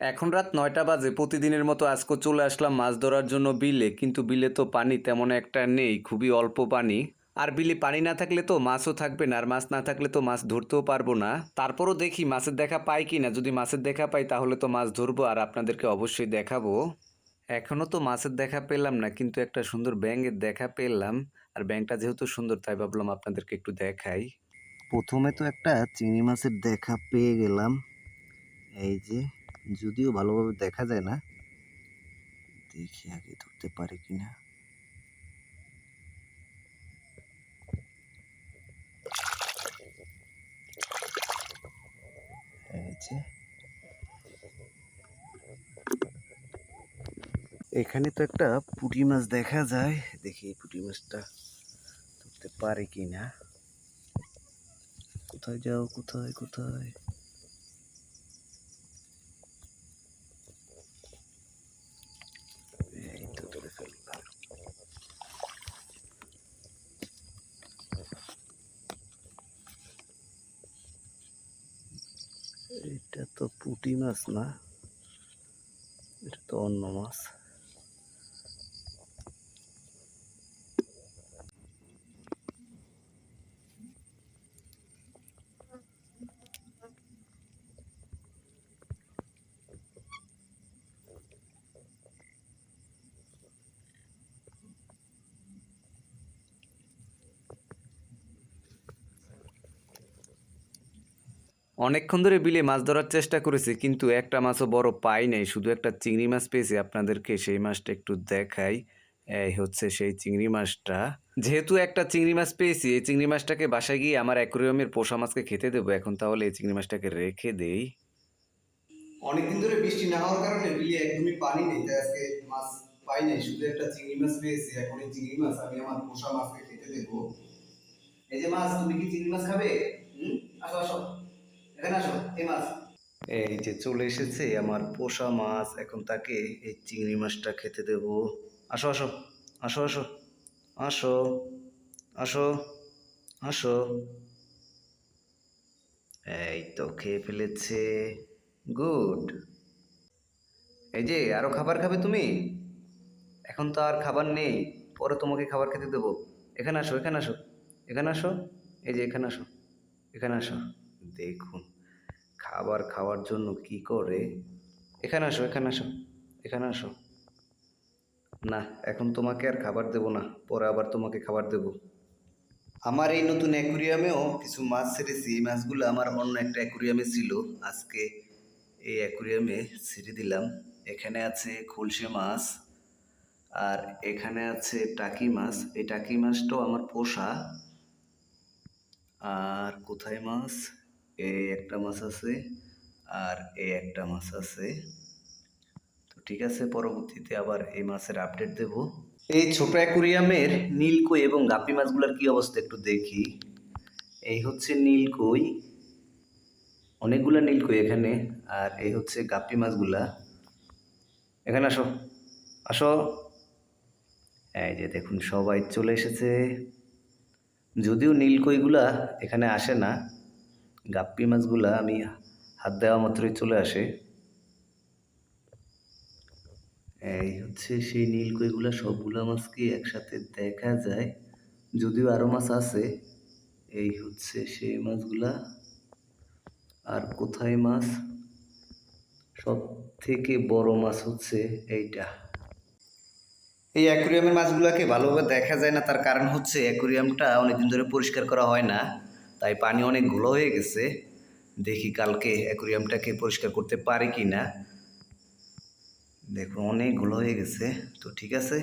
এখন রাত নয়টা বাজে, প্রতিদিনের মতো আজকে চলে আসলাম মাছ ধরার জন্য বিলে, কিন্তু বিলে তো পানি তেমন একটা নেই, খুবই অল্প পানি। আর বিলে পানি না থাকলে তো মাছও থাকবে না, আর মাছ না থাকলে তো মাছ ধরতেও পারব না। তারপরও দেখি মাছের দেখা পাই কি না, যদি মাছের দেখা পাই তাহলে তো মাছ ধরবো, আর আপনাদেরকে অবশ্যই দেখাবো। এখনও তো মাছের দেখা পেলাম না, কিন্তু একটা সুন্দর ব্যাঙের দেখা পেলাম, আর ব্যাঙটা যেহেতু সুন্দর, তাই ভাবলাম আপনাদেরকে একটু দেখাই। প্রথমে তো একটা চিংড়ি মাছের দেখা পেয়ে গেলাম, এই যে। যদিও ভালোভাবে দেখা যায় না, দেখি আগে ধরতে পারি এই যে। এখানে তো একটা পুঁটি মাছ দেখা যায়, দেখি এই পুঁটি মাছটা ধরতে পারি কিনা। কোথায় যাও, কোথায় কোথায়? এটা তো পুঁটি মাছ না এটা তো অন্য মাছ। অনেকক্ষণ ধরে বিলে মাছ ধরার চেষ্টা করেছি, কিন্তু একটা মাছও বড় পাই নাই। শুধু একটা চিংড়ি মাছ পেয়েছি, আপনাদেরকে সেই মাছটা একটু দেখাই। এই হচ্ছে সেই চিংড়ি মাছটা। যেহেতু একটা চিংড়ি মাছ পেয়েছি, এই চিংড়ি মাছটাকে বাসায় গিয়ে আমার অ্যাকোরিয়ামের পোষা মাছকে খেতে দেবো, এখন তাহলে এই চিংড়ি মাছটাকে রেখে দেই। অনেকদিন ধরে বৃষ্টি না হওয়ার কারণে বিলে একদমই পানি নেই, তাই আজকে মাছ পাই নাই। শুধু একটা চিংড়ি মাছ পেয়েছি, এখন এই চিংড়ি মাছ আমি আমার পোষা মাছকে খেতে দেবো। এই যে মাছ, তুমি কি চিংড়ি মাছ খাবে? হুম? আসো আসো। এই এই যে চলে এসেছে আমার পোষা মাছ, এখন তাকে এই চিংড়ি মাছটা খেতে দেব। আসো আসো আসো আসো আসো আসো আসো। এই তো খেয়ে ফেলেছে। গুড। এই যে, আরও খাবার খাবে তুমি? এখন তো আর খাবার নেই, পরে তোমাকে খাবার খেতে দেবো। এখানে আসো এখানে আসো এখানে আসো, এই যে এখানে আসো এখানে আসো। দেখুন, খাবার খাওয়ার জন্য কি করে? এখানে আসো এখানে আসো এখানে আসো। না, এখন তোমাকে আর খাবার দেব না, পরে আবার তোমাকে খাবার দেব। আমার এই নতুন অ্যাকুরিয়ামেও কিছু মাছ ছেড়েছি, এই মাছগুলো আমার অন্য একটা অ্যাকুরিয়ামে ছিল। আজকে এই অ্যাকুরিয়ামে ছেড়ে দিলাম। এখানে আছে খুলশে মাছ আর এখানে আছে টাকি মাছ। এই টাকি মাছটাও আমার পোষা। আর কোথায় মাছ? এই একটা মাছ আছে আর এই একটা মাছ আছে। তো ঠিক আছে, পরবর্তীতে আবার এই মাছের আপডেট দেব। এই ছোট অ্যাকুরিয়ামের নীলকই এবং গাপ্পি মাছগুলোর কি অবস্থা একটু দেখি। এই হচ্ছে নীলকই। অনেকগুলা নীলকই এখানে আর এই হচ্ছে গাপ্পি মাছগুলা। এখানে আসো আসো। এই যে দেখুন, সবাই চলে এসেছে। যদিও নীলকইগুলা এখানে আসে না গাপ্পি মাছগুলা আমি হাত দেওয়া মাত্রই চলে আসে। এই হচ্ছে সেই নীলকইগুলা সবগুলা মাছকে একসাথে দেখা যায়? যদিও আরও মাছ আছে, এই হচ্ছে সেই মাছগুলা। আর কোথায় মাছ? সব থেকে বড় মাছ হচ্ছে এইটা। এই অ্যাকুরিয়ামের মাছগুলোকে ভালোভাবে দেখা যায় না, তার কারণ হচ্ছে অ্যাকুরিয়ামটা অনেকদিন ধরে পরিষ্কার করা হয় না। তাই পানি অনেক ঘোলা হয়ে গেছে। দেখি কালকে অ্যাকুরিয়ামটাকে পরিষ্কার করতে পারি কি না দেখুন, অনেক ঘোলা হয়ে গেছে। তো ঠিক আছে।